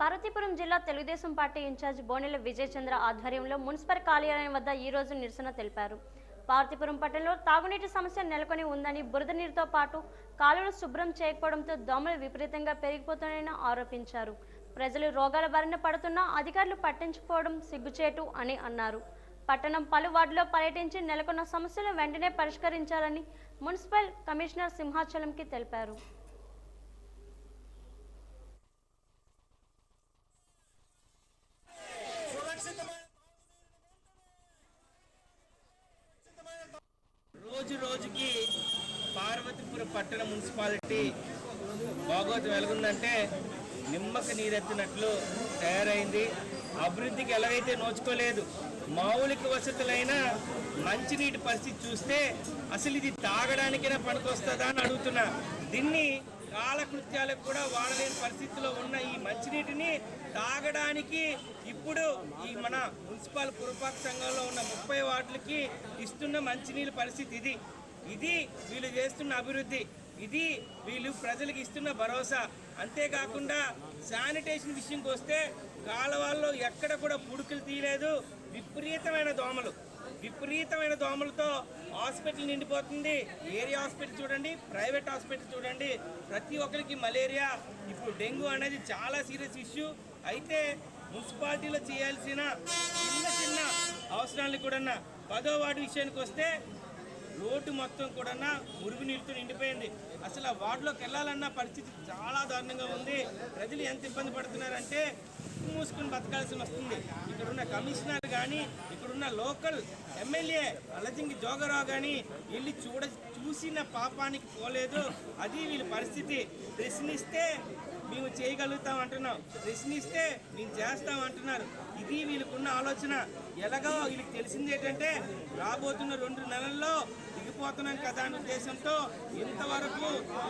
పార్వతీపురం జిల్లా Telugu Desam party incharge Bonela Vijayachandra ఆధ్వర్యంలో municipal కార్యాలయం వద్ద ఈ రోజు నిరసన తెలిపారు. పార్వతీపురం పట్టణంలో తాగునీటి సమస్య నెలకొని ఉందని బురద నీరుతో పాటు కాలువలు శుభ్రం చేయకపోవడంతో దోమలు విపరీతంగా పెరిగిపోతున్నాయని ఆరోపించారు. ప్రజలు రోగాల బారిన పడుతున్నా అధికారులు పట్టించుకోవడం సిగ్గుచేటు అని అన్నారు. పట్టణం పలు వార్డులో పర్యటించి నెలకొన్న సమస్యలు వెంటనే పరిష్కరించాలని మున్సిపల్ కమిషనర్ సింహాచలంకి తెలిపారు. రోజు రోజుకి పార్వతీపురం పట్టణ మున్సిపాలిటీ బాగోతు వెలుగుందంటే నిమ్మక నీరెత్తినట్లు తయారైంది. అభివృద్ధికి ఎలాగైతే నోచుకోలేదు మౌలిక వసతులైన మంచినీటి పరిస్థితి చూస్తే అసలు ఇది తాగడానికైనా పనికొస్తుందా అని అడుగుతున్నా. దీన్ని కాలకృత్యాలకు కూడా వాడలేని పరిస్థితిలో ఉన్న ఈ తాగడానికి ఇప్పుడు ఈ మన మున్సిపల్ పురపాలక సంఘంలో ఉన్న ముప్పై వార్డులకి ఇస్తున్న మంచినీళ్ళ పరిస్థితి ఇది. ఇది వీళ్ళు చేస్తున్న అభివృద్ధి. ఇది వీళ్ళు ప్రజలకు ఇస్తున్న భరోసా. అంతేకాకుండా శానిటేషన్ విషయంకి వస్తే కాలువల్లో ఎక్కడ కూడా పుడుకులు తీయలేదు. విపరీతమైన దోమలు. విపరీతమైన దోమలతో హాస్పిటల్ నిండిపోతుంది. ఏరియా హాస్పిటల్ చూడండి ప్రైవేట్ హాస్పిటల్ చూడండి. ప్రతి ఒక్కరికి మలేరియా ఇప్పుడు డెంగ్యూ అనేది చాలా సీరియస్ ఇష్యూ. అయితే మున్సిపాలిటీలో చేయాల్సిన చిన్న చిన్న అవసరాలు కూడా పదో వార్డు విషయానికి వస్తే రోడ్డు మొత్తం కూడా మురుగు నీళ్ళతో నిండిపోయింది. అసలు ఆ వార్డులోకి వెళ్ళాలన్న పరిస్థితి చాలా దారుణంగా ఉంది. ప్రజలు ఎంత ఇబ్బంది పడుతున్నారంటే మూసుకుని బతకాల్సి వస్తుంది. ఇక్కడ ఉన్న కమిషనర్ కానీ ఇక్కడున్న లోకల్ ఎమ్మెల్యే అలజింగి జోగరావు కానీ వెళ్ళి చూడ చూసిన పాపానికి పోలేదు. అది వీళ్ళ పరిస్థితి. ప్రశ్నిస్తే మేము చేయగలుగుతాం అంటున్నాం. ప్రశ్నిస్తే మేము చేస్తాం అంటున్నారు. ఇది వీళ్ళకున్న ఆలోచన. ఎలాగో వీళ్ళకి తెలిసింది ఏంటంటే రాబోతున్న రెండు నెలల్లో దిగిపోతున్నాం కదా అనే ఉద్దేశంతో ఇంతవరకు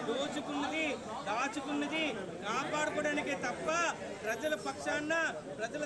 దోచుకున్నది దాచుకున్నది కాపాడుకోవడానికే తప్ప ప్రజల పక్షాన ప్రజల